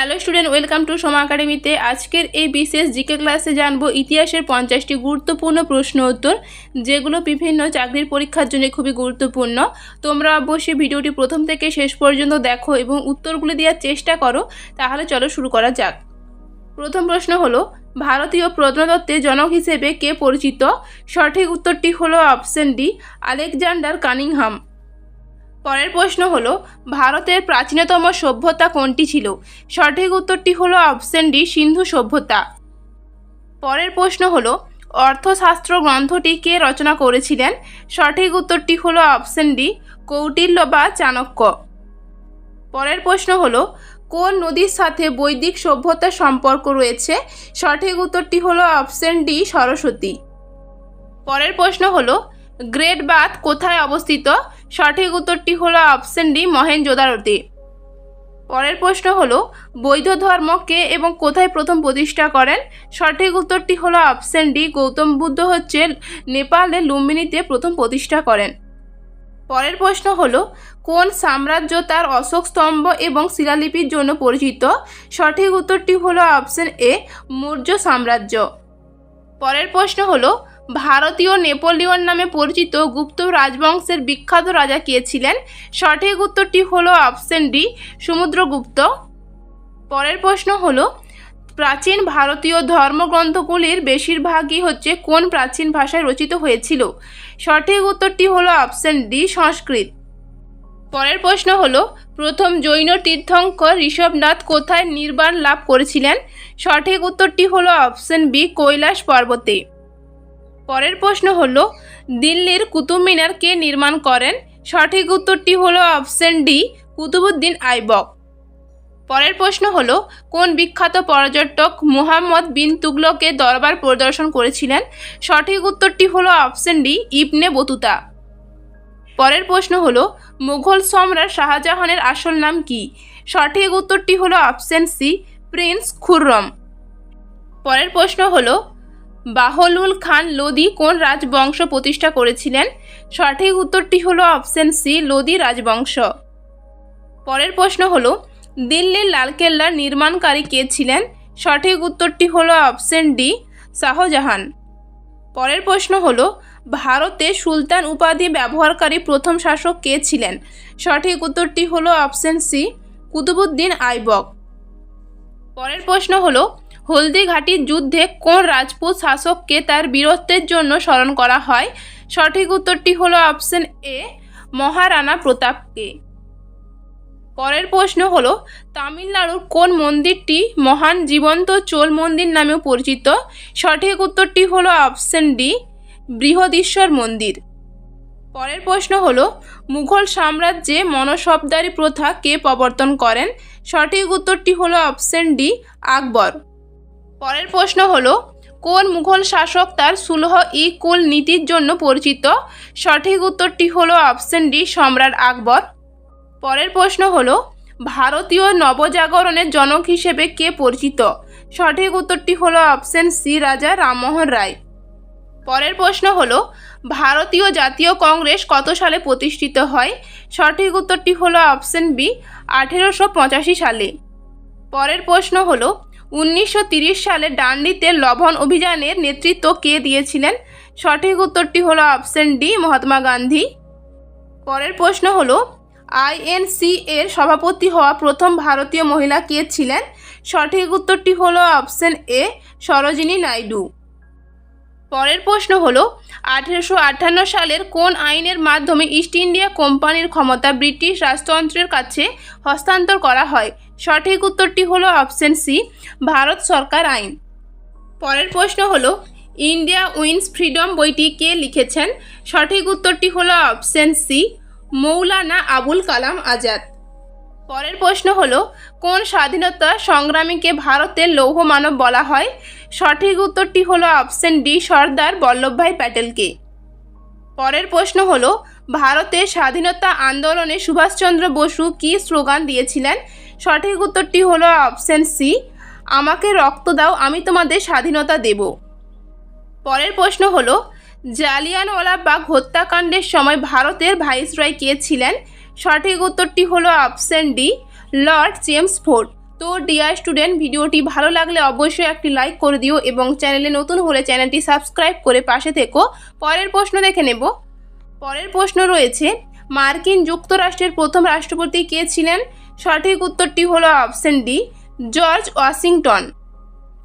Hello student welcome to Soma একাডেমিতে আজকের এই বিশেষ জিকে ক্লাসে জানব ইতিহাসের পঞ্চাশটি গুরুত্বপূর্ণ প্রশ্ন উত্তর, যেগুলো বিভিন্ন চাকরির পরীক্ষার জন্য খুবই গুরুত্বপূর্ণ। তোমরা অবশ্যই ভিডিওটি প্রথম থেকে শেষ পর্যন্ত দেখো এবং উত্তরগুলো দেওয়ার চেষ্টা করো, তাহলে চলো শুরু করা যাক। প্রথম প্রশ্ন হলো, ভারতীয় প্রত্নতত্ত্বের জনক হিসেবে কে পরিচিত? সঠিক উত্তরটি হলো অপশন ডি আলেকজান্ডার কানিংহাম। পরের প্রশ্ন হলো, ভারতের প্রাচীনতম সভ্যতা কোনটি ছিল? সঠিক উত্তরটি হলো অপশন ডি, সিন্ধু সভ্যতা। পরের প্রশ্ন হলো, অর্থশাস্ত্র গ্রন্থটি কে রচনা করেছিলেন? সঠিক উত্তরটি হলো অপশন ডি, কৌটিল্য বা চাণক্য। পরের প্রশ্ন হলো, কোন নদীর সাথে বৈদিক সভ্যতার সম্পর্ক রয়েছে? সঠিক উত্তরটি হলো অপশন ডি, সরস্বতী। পরের প্রশ্ন হলো, গ্রেট বাথ কোথায় অবস্থিত? সঠিক উত্তরটি হলো অপশন ডি মহেঞ্জোদারোতে পরের প্রশ্ন হলো বৌদ্ধ ধর্ম কে এবং কোথায় প্রথম প্রতিষ্ঠা করেন? সঠিক উত্তরটি হলো অপশন ডি, গৌতম বুদ্ধ হচ্ছে নেপালে লুম্বিনীতে প্রথম প্রতিষ্ঠা করেন। পরের প্রশ্ন হলো, কোন সাম্রাজ্য তার অশোক স্তম্ভ এবং শিলালিপির জন্য পরিচিত? সঠিক উত্তরটি হলো অপশন এ, মৌর্য সাম্রাজ্য। পরের প্রশ্ন হলো ভারতীয় নেপোলিয়ন নামে পরিচিত গুপ্ত রাজবংশের বিখ্যাত রাজা কে ছিলেন? সঠিক উত্তরটি হলো অপশন ডি, সমুদ্রগুপ্ত। পরের প্রশ্ন হলো, প্রাচীন ভারতীয় ধর্মগ্রন্থগুলির বেশিরভাগই হচ্ছে কোন প্রাচীন ভাষায় রচিত হয়েছিল? সঠিক উত্তরটি হলো অপশন ডি, সংস্কৃত। পরের প্রশ্ন হলো, প্রথম জৈন তীর্থঙ্কর ঋষভনাথ কোথায় নির্বাণ লাভ করেছিলেন? সঠিক উত্তরটি হলো অপশন বি, কৈলাস পর্বতে। পরের প্রশ্ন হল, দিল্লির কুতুব মিনার কে নির্মাণ করেন? সঠিক উত্তরটি হলো অপশন ডি কুতুবুদ্দিন আইবক। পরের প্রশ্ন হলো, কোন বিখ্যাত পর্যটক মুহাম্মদ বিন তুগলকের দরবার পরিদর্শন করেছিলেন? সঠিক উত্তরটি হলো অপশন ডি, ইবনে বতুতা। পরের প্রশ্ন হলো, মুঘল সম্রাট শাহজাহানের আসল নাম কি? সঠিক উত্তরটি হলো অপশন সি, প্রিন্স খুররম। পরের প্রশ্ন হলো বাহলুল খান লোদি কোন রাজবংশ প্রতিষ্ঠা করেছিলেন? সঠিক উত্তরটি হলো অপশন সি লোদি রাজবংশ। পরের প্রশ্ন হলো, দিল্লির লালকেল্লার নির্মাণকারী কে ছিলেন? সঠিক উত্তরটি হলো অপশন ডি, শাহজাহান। পরের প্রশ্ন হলো, ভারতে সুলতান উপাধি ব্যবহারকারী প্রথম শাসক কে ছিলেন? সঠিক উত্তরটি হলো অপশন সি, কুতুবুদ্দিন আইবক। পরের প্রশ্ন হলো হলদিঘাটির যুদ্ধে কোন রাজপুত শাসককে তার বীরত্বের জন্য স্মরণ করা হয়? সঠিক উত্তরটি হলো অপশন এ, মহারানা প্রতাপকে। পরের প্রশ্ন হলো, তামিলনাড়ুর কোন মন্দিরটি মহান জীবন্ত চোল মন্দির নামেও পরিচিত? সঠিক উত্তরটি হলো অপশন ডি, বৃহদীশ্বর মন্দির। পরের প্রশ্ন হলো, মুঘল সাম্রাজ্যে মনসবদারি প্রথা কে প্রবর্তন করেন? সঠিক উত্তরটি হলো অপশন ডি, আকবর। পরের প্রশ্ন হলো, কোন মুঘল শাসক তার সুলহ ই কুল নীতির জন্য পরিচিত? সঠিক উত্তরটি হলো অপশন ডি, সম্রাট আকবর। পরের প্রশ্ন হলো, ভারতীয় নবজাগরণের জনক হিসেবে কে পরিচিত? সঠিক উত্তরটি হলো অপশন সি, রাজা রামমোহন রায়। পরের প্রশ্ন হলো, ভারতীয় জাতীয় কংগ্রেস কত সালে প্রতিষ্ঠিত হয়? সঠিক উত্তরটি হলো অপশন বি, আঠেরোশো পঁচাশি সালে। পরের প্রশ্ন হলো উনিশশো সালে ডান্ডিতে লবণ অভিযানের নেতৃত্ব কে দিয়েছিলেন? সঠিক উত্তরটি হলো অপশন ডি, মহাত্মা গান্ধী। পরের প্রশ্ন হলো, আইএনসি এর সভাপতি হওয়া প্রথম ভারতীয় মহিলা কে ছিলেন? সঠিক উত্তরটি হলো অপশন এ, সরোজিনী নাইডু। পরের প্রশ্ন হল, আঠেরোশো আটান্ন সালের কোন আইনের মাধ্যমে ইস্ট ইন্ডিয়া কোম্পানির ক্ষমতা ব্রিটিশ রাজতন্ত্রের কাছে হস্তান্তর করা হয়? সঠিক উত্তরটি হল অপশন সি, ভারত সরকার আইন। পরের প্রশ্ন হল, ইন্ডিয়া উইন্স ফ্রিডম বইটি কে লিখেছেন? সঠিক উত্তরটি হল অপশন সি, মৌলানা আবুল কালাম আজাদ। পরের প্রশ্ন হল, কোন স্বাধীনতা সংগ্রামীকে ভারতের লৌহ মানব বলা হয়? সঠিক উত্তরটি হলো অপশন ডি, সর্দার বল্লভভাই প্যাটেলকে। পরের প্রশ্ন হলো, ভারতের স্বাধীনতা আন্দোলনে সুভাষচন্দ্র বসু কী স্লোগান দিয়েছিলেন? সঠিক উত্তরটি হলো অপশন সি, আমাকে রক্ত দাও, আমি তোমাদের স্বাধীনতা দেব। পরের প্রশ্ন হলো, জালিয়ানওয়ালাবাগ হত্যাকাণ্ডের সময় ভারতের ভাইসরয় কে ছিলেন? সঠিক উত্তরটি হলো option D, Lord James Ford তো ডিয়ার স্টুডেন্ট ভিডিওটি ভালো লাগলে অবশ্যই একটি লাইক করে দিও এবং চ্যানেলে নতুন হলে চ্যানেলটি সাবস্ক্রাইব করে পাশে থেকো। পরের প্রশ্ন দেখে নেব। পরের প্রশ্ন রয়েছে, মার্কিন যুক্তরাষ্ট্রের প্রথম রাষ্ট্রপতি কে ছিলেন? সঠিক উত্তরটি হলো অপশন ডি জর্জ ওয়াশিংটন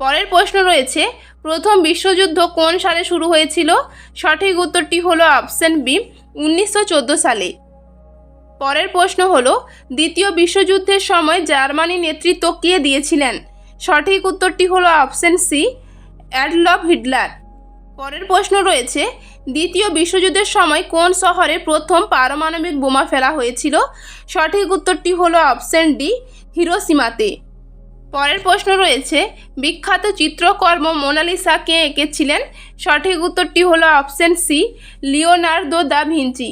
পরের প্রশ্ন রয়েছে, প্রথম বিশ্বযুদ্ধ কোন সালে শুরু হয়েছিল? সঠিক উত্তরটি হলো অপশন বি উনিশশো চোদ্দ সালে। পরের প্রশ্ন হল, দ্বিতীয় বিশ্বযুদ্ধের সময় জার্মানি নেতৃত্ব কে দিয়েছিলেন? সঠিক উত্তরটি হলো অপশন সি, অ্যাডলফ হিটলার। পরের প্রশ্ন রয়েছে, দ্বিতীয় বিশ্বযুদ্ধের সময় কোন শহরে প্রথম পারমাণবিক বোমা ফেলা হয়েছিল? সঠিক উত্তরটি হলো অপশন ডি, হিরোসীমাতে। পরের প্রশ্ন রয়েছে, বিখ্যাত চিত্রকর্ম মোনালিসা কে এঁকেছিলেন? সঠিক উত্তরটি হলো option C, Leonardo da Vinci.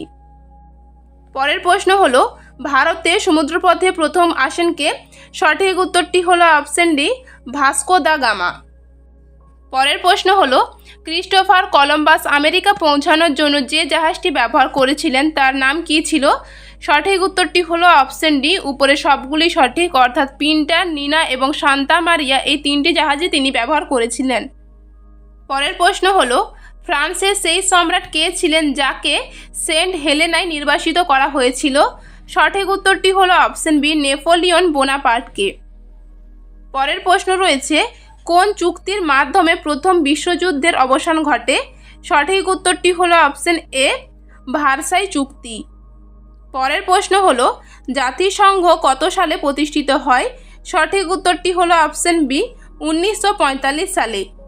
পরের প্রশ্ন হলো, ভারতে সমুদ্রপথে প্রথম আসেন কে সঠিক উত্তরটি হলো option D Vasco da Gama. পরের প্রশ্ন হলো, ক্রিস্টোফার কলম্বাস আমেরিকা পৌঁছানোর জন্য যে জাহাজটি ব্যবহার করেছিলেন তার নাম কী ছিল? সঠিক উত্তরটি হলো অপশন ডি উপরে সবগুলি সঠিক, অর্থাৎ পিন্টার, নিনা এবং শান্তা মারিয়া এই তিনটি জাহাজে তিনি ব্যবহার করেছিলেন। পরের প্রশ্ন হলো ফ্রান্সের সেই সম্রাট কে ছিলেন যাকে সেন্ট হেলেনায় নির্বাসিত করা হয়েছিল? সঠিক উত্তরটি হলো অপশন বি, নেপোলিয়ন বোনাপার্টকে। পরের প্রশ্ন রয়েছে, কোন চুক্তির মাধ্যমে প্রথম বিশ্বযুদ্ধের অবসান ঘটে? সঠিক উত্তরটি হলো অপশন এ, ভারসাই চুক্তি। পরের প্রশ্ন হলো, জাতিসংঘ কত সালে প্রতিষ্ঠিত হয়? সঠিক উত্তরটি হলো অপশন বি, উনিশশো পঁয়তাল্লিশ সালে।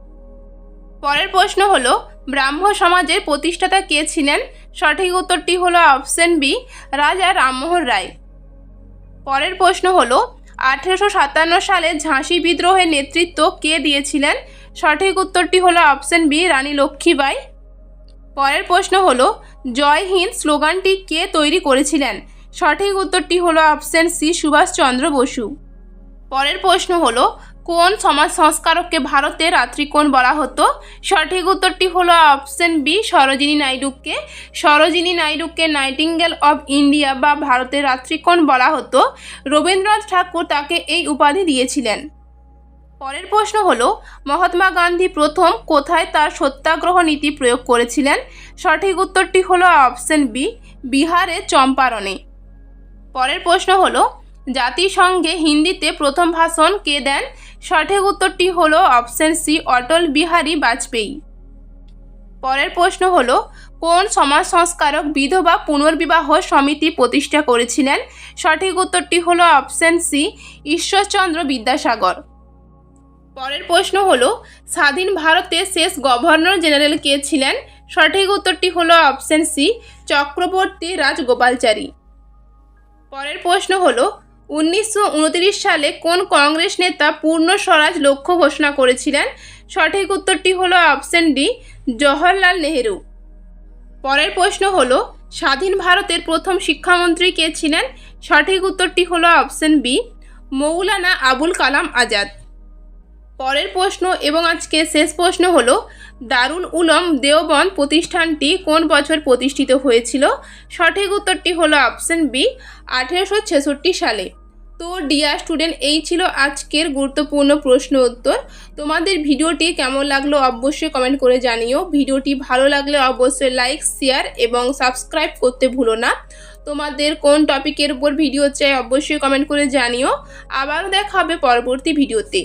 পরের প্রশ্ন হলো, ব্রাহ্ম সমাজের প্রতিষ্ঠাতা কে ছিলেন? সঠিক উত্তরটি হলো অপশন বি রাজা রামমোহন রায়। পরের প্রশ্ন হলো, আঠেরোশো সাতান্ন সালে ঝাঁসি বিদ্রোহের নেতৃত্ব কে দিয়েছিলেন? সঠিক উত্তরটি হলো অপশন বি রানী লক্ষ্মীবাই। পরের প্রশ্ন হলো, জয় হিন্দ স্লোগানটি কে তৈরি করেছিলেন? সঠিক উত্তরটি হলো অপশন সি সুভাষচন্দ্র বসু। পরের প্রশ্ন হলো কোন সমাজ সংস্কারককে ভারতে রাত্রিকোণ বলা হতো? সঠিক উত্তরটি হলো অপশন বি, সরোজিনী নাইডুকে। সরোজিনী নাইডুকে নাইটিঙ্গেল অব ইন্ডিয়া বা ভারতের রাত্রিকোণ বলা হতো। রবীন্দ্রনাথ ঠাকুর তাকে এই উপাধি দিয়েছিলেন। পরের প্রশ্ন হল, মহাত্মা গান্ধী প্রথম কোথায় তার সত্যাগ্রহ নীতি প্রয়োগ করেছিলেন? সঠিক উত্তরটি হলো অপশন বি বিহারে চম্পারণে। পরের প্রশ্ন হলো, জাতিসংঘে হিন্দিতে প্রথম ভাষণ কে দেন? সঠিক উত্তরটি হলো অপশন সি, অটল বিহারী বাজপেয়ী। পরের প্রশ্ন হল, কোন সমাজ সংস্কারক বিধবা পুনর্বিবাহ সমিতি প্রতিষ্ঠা করেছিলেন? সঠিক উত্তরটি হল অপশন সি, ঈশ্বরচন্দ্র বিদ্যাসাগর। পরের প্রশ্ন হল, স্বাধীন ভারতের শেষ গভর্নর জেনারেল কে ছিলেন? সঠিক উত্তরটি হল অপশন সি, চক্রবর্তী রাজগোপালচারী। পরের প্রশ্ন হলো উনিশশো উনত্রিশ সালে কোন কংগ্রেস নেতা পূর্ণ স্বরাজ লক্ষ্য ঘোষণা করেছিলেন? সঠিক উত্তরটি হলো অপশন ডি, জওহরলাল নেহেরু। পরের প্রশ্ন হল, স্বাধীন ভারতের প্রথম শিক্ষামন্ত্রী কে ছিলেন? সঠিক উত্তরটি হলো অপশন বি, মৌলানা আবুল কালাম আজাদ। পরের প্রশ্ন এবং আজকে শেষ প্রশ্ন হলো, দারুল উলম দেওবন্দ প্রতিষ্ঠানটি কোন বছর প্রতিষ্ঠিত হয়েছিল? সঠিক উত্তরটি হলো অপশন বি, আঠেরোশো ছেষট্টি সালে। তো, ডিয়ার স্টুডেন্ট, এই ছিল আজকের গুরুত্বপূর্ণ প্রশ্ন উত্তর। তোমাদের ভিডিওটি কেমন লাগল অবশ্যই কমেন্ট করে জানিও। ভিডিওটি ভালো লাগলে অবশ্যই লাইক, শেয়ার এবং সাবস্ক্রাইব করতে ভুলো না। তোমাদের কোন টপিকের উপর ভিডিও চাই অবশ্যই কমেন্ট করে জানিও। আবারও দেখা হবে পরবর্তী ভিডিওতে।